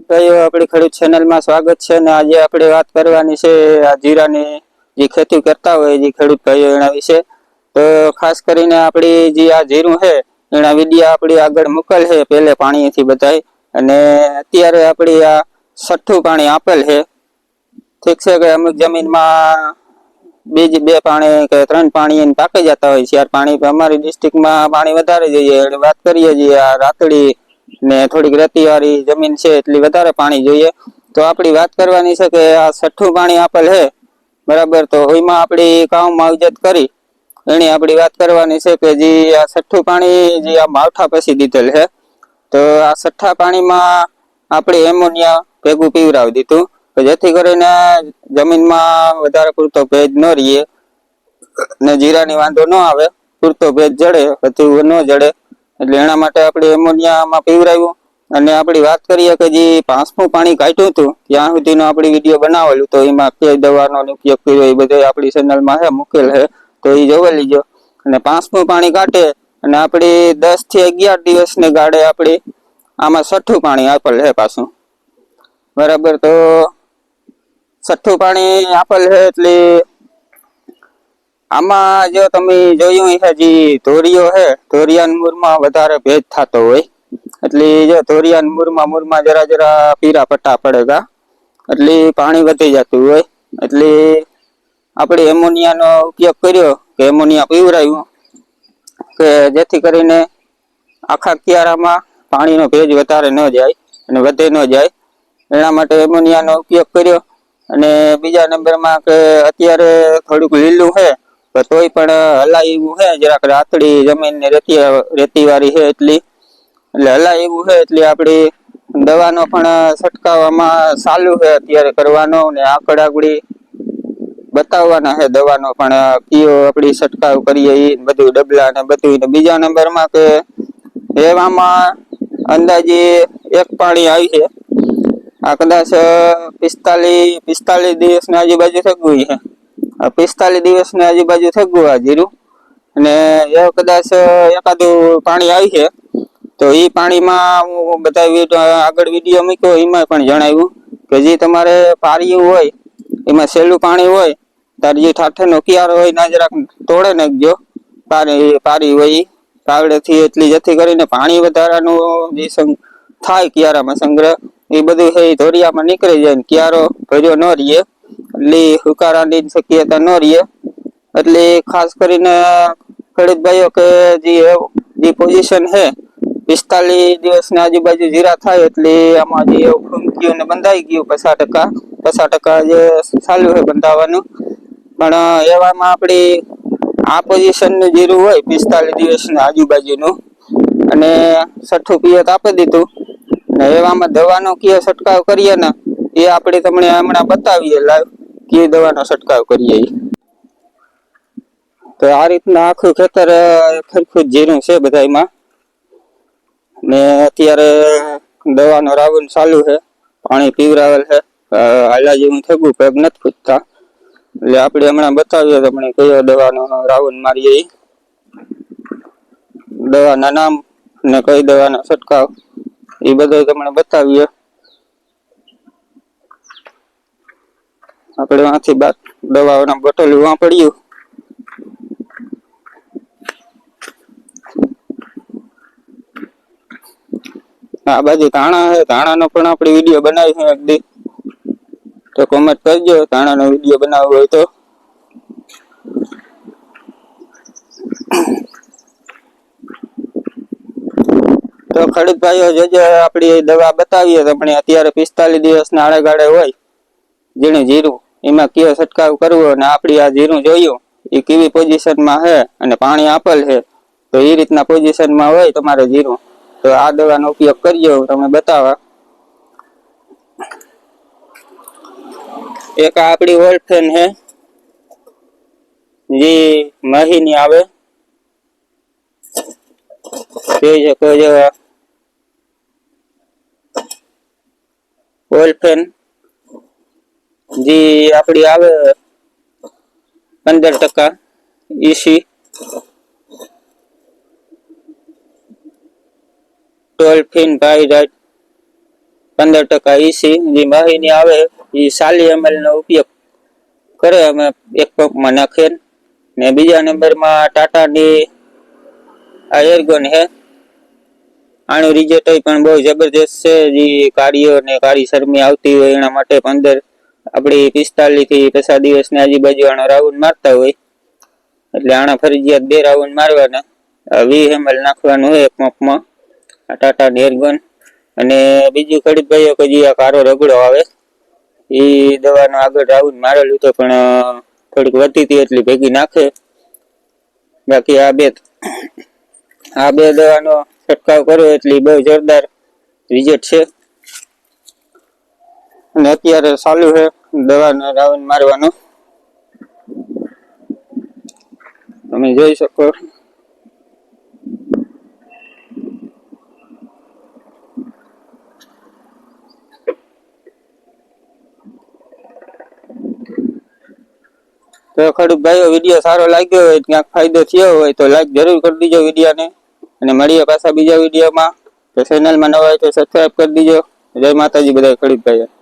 ભાઈઓ, આપણી ખેડૂત ચેનલમાં સ્વાગત છે અને આજે આપણે વાત કરવાની છે આ જીરાની જે ખેતી કરતા હોય જે ખેડૂત ભાઈઓ એના વિશે. તો ખાસ કરીને આપણી જે આ જીરું છે, એના વિડીયા આપણી આગળ મુકેલ છે, પહેલે પાણીથી બધાય. અને અત્યારે આપણી આ છઠ્ઠું પાણી આપેલ છે. ઠીક છે કે અમુક જમીનમાં બીજી બે પાણી કે ત્રણ પાણી પાકી જતા હોય છે. યાર પાણી અમારી ડિસ્ટ્રિક્ટમાં પાણી વધારે જઈએ. વાત કરીએ છીએ આ રાતડી ને થોડીક રેતીવાળી જમીન છે એટલી વધારે પાણી જોઈએ. તો આપણી વાત કરવાની છે કે આ છઠ્ઠું પાણી આપેલ છે બરાબર? તો એમાં આપણી કામ માવજત કરી. એની આપણી વાત કરવાની છે કે જે આ છઠ્ઠું પાણી જે આ માવઠા પછી દીધેલ છે તો આ છઠ્ઠા પાણીમાં આપણે એમોનિયા ભેગું પીવરાવી દીધું. જેથી કરીને જમીનમાં વધારે પૂરતો ભેજ ન રહીએ ને જીરાની વાંધો ન આવે, પૂરતો ભેજ જડે બધું ન જડે એટલે એના માટે આપણે એમોનિયામાં પીવરાવ્યું અને આપણી વાત કરીએ કે જે પાંચમું પાણી કાઢ્યું હતું, ત્યાં સુધીનો આપણે વીડિયો બનાવેલું, તો એમાં કઈ દવાનો ઉપયોગ કર્યો, એ બધો આપણી ચેનલમાં છે, મૂકેલ છે, તો એ જોવા લીજો. અને પાંચમું પાણી કાઢે, અને આપણી દસથી અગિયાર દિવસને ગાળે આપણી આમાં છઠ્ઠું પાણી આપેલ છે પાછું. બરાબર, તો છઠ્ઠું પાણી આપેલ છે એટલે આમાં જો તમે જોયું છે જે ધોરીઓ છે, ધોરિયાન મૂરમાં વધારે ભેજ થતો હોય. એટલે જો ધોરિયાન મૂરમાં મૂરમાં જરા જરા પીરા પટ્ટા પડેગા. એટલે પાણી વધી જતું હોય. એટલે આપણે એમોનિયાનો ઉપયોગ કર્યો કે એમોનિયા પીવરાયું કે જેથી કરીને આખા કિયારામાં પાણીનો ભેજ વધારે ન જાય અને વધે ન જાય. એના માટે એમોનિયાનો ઉપયોગ કર્યો. અને બીજા નંબરમાં કે અત્યારે થોડુંક લીલું છે તોય પણ હલાય એવું છે જરાક રાતડી જમીન ને રેતી રેતીવાળી છે એટલી. એટલે હલાય એવું છે એટલે આપણી દવાનો પણ છટકાવવામાં ચાલુ છે અત્યારે કરવાનો ને આકડાગુડી બતાવવાના છે દવાનો પણ કયો આપણી છટકાવ કરીએ એ બધું ડબલા ને બધું બીજા નંબરમાં કે એવામાં અંદાજે એક પાણી આવી છે આ કદાચ પિસ્તાલીસ પિસ્તાલીસ દિવસની આજુબાજુ થયું છે પિસ્તાલીસ દિવસની આજુબાજુ થયું આ જીરું અને એ કદાચ એકાદું પાણી આવી છે, તો એ પાણીમાં હું બધા આગળ વીડિયો મૂક્યો એમાં પણ જણાવ્યું કે જે તમારે પારિયું હોય, એમાં સહેલું પાણી હોય ત્યારે જે ઠાઠરનો કિયારો હોય ના જરાક તોડે નાખજો પારી પારી હોય ઈ. પાવડેથી એટલી જતી કરીને પાણી વધારાનું જે થાય કિયારામાં સંગ્રહ, એ બધું છે એ ધોરિયામાં નીકળી જાય કિયારો ભર્યો ન રહીએ એટલે હુકારાની શક્યતા ન રહીએ. એટલે ખાસ કરીને ખેડૂત ભાઈઓ કે જે જે પોઝિશન છે, પિસ્તાલીસ દિવસની આજુબાજુ જીરા થાય એટલે આમાં જે ફૂમક્યું ને બંધાઈ ગયું પચાસ ટકા પચાસ ટકા જે ચાલુ છે બંધાવાનું. પણ એવામાં આપણી આ પોઝિશનનું જીરું હોય, પિસ્તાલીસ દિવસની આજુબાજુનું, અને છઠ્ઠું પિયત આપી દીધું. એવામાં દવાનો કયો છંટકાવ કરીએ ને, એ આપણે તમને હમણાં બતાવીએ લાઈવ કઈ દવાનો છંટકાવ કરીએ તો આ રીતના આખું ખેતર ખરખું જીરું છે બધામાં ને અત્યારે દવાનો રાવણ ચાલુ છે, પાણી પીવરાવેલ છે. હાલા જેવું થયું પગ નથી પૂછતા. એટલે આપણે હમણાં બતાવીએ તમને કયો દવાનો રાવણ મારીએ દવાના નામ ને કઈ દવાનો છંટકાવ એ બધું તમને બતાવીએ. આપણે વાંથી બાદ દવાઓના બોટલ વાં પડ્યું આ બાજુ ધાણા છે, ધાણાનો પણ આપણે વીડિયો બનાવીશું એક દી. તો કોમેન્ટ કરજો, ધાણાનો વીડિયો બનાવવો હોય તો. તો ખેડૂત ભાઈઓ જોજો આપણી દવા બતાવીએ તમને અત્યારે પિસ્તાલીસ દિવસના આડે ગાળે હોય જેને જીરું. એમાં કયો છંટકાવ કરવો અને આપણી આ જીરું જોયું, એ કેવી પોઝિશનમાં છે અને પાણી આપેલ છે તો એ રીતના પોઝિશનમાં હોય તમારે જીરું તો આ દવાનો ઉપયોગ કરજો, હું તમને બતાવવા એક આ આપણી ઓલ્ફેન છે જે મહીની આવે. જોઈ શકો છો ઓલ્ફેન જે આપડી આવે પંદર ટકા ઈસી ડોલ્ફિન ભાઈ રાઈટ પંદર ટકા ઈસી જે વાહિની આવે એ સાલી એમએલ નો ઉપયોગ કરે, અમે એક પંપમાં નાખે ને બીજા નંબરમાં ટાટાની આ એરગન હે. આનું રિઝલ્ટ પણ બહુ જબરજસ્ત છે, જે, કાળીઓ ને કાળી શરમી આવતી હોય એના માટે પંદર આપણી પિસ્તાલીસથી પચાસ દિવસની આજુબાજુ આનો રાઉન્ડ મારતા હોય. એટલે આના ફરજિયાત બે રાઉન્ડ મારવાના. વી હેમલ નાખવાનું હોય એક પંપમાં આ ટાટા એરગન અને બીજું ખડીત ભાઈઓ કે જે કારો રગડો આવે. એ દવાનો આગળ રાઉન્ડ મારેલું તો પણ થોડીક વધી હતી એટલી ભેગી નાખે. બાકી આ બે આ બે દવાનો છંટકાવ કર્યો એટલી બહુ જોરદાર રિઝલ્ટ છે. અને અત્યારે ચાલુ છે દવાનો રાવણ મારવાનો. તમે જોઈ શકો. તો ખેડૂત ભાઈઓ, વીડિયો સારો લાગ્યો હોય, ક્યાંક ફાયદો થયો હોય, તો લાઈક જરૂર કરી દીજો વિડીયોને. અને મળીએ પાછા બીજા વિડીયોમાં. તો ચેનલમાં નવા હોય તો સબસ્ક્રાઈબ કરી દીજો. જય માતાજી બધા ખેડૂત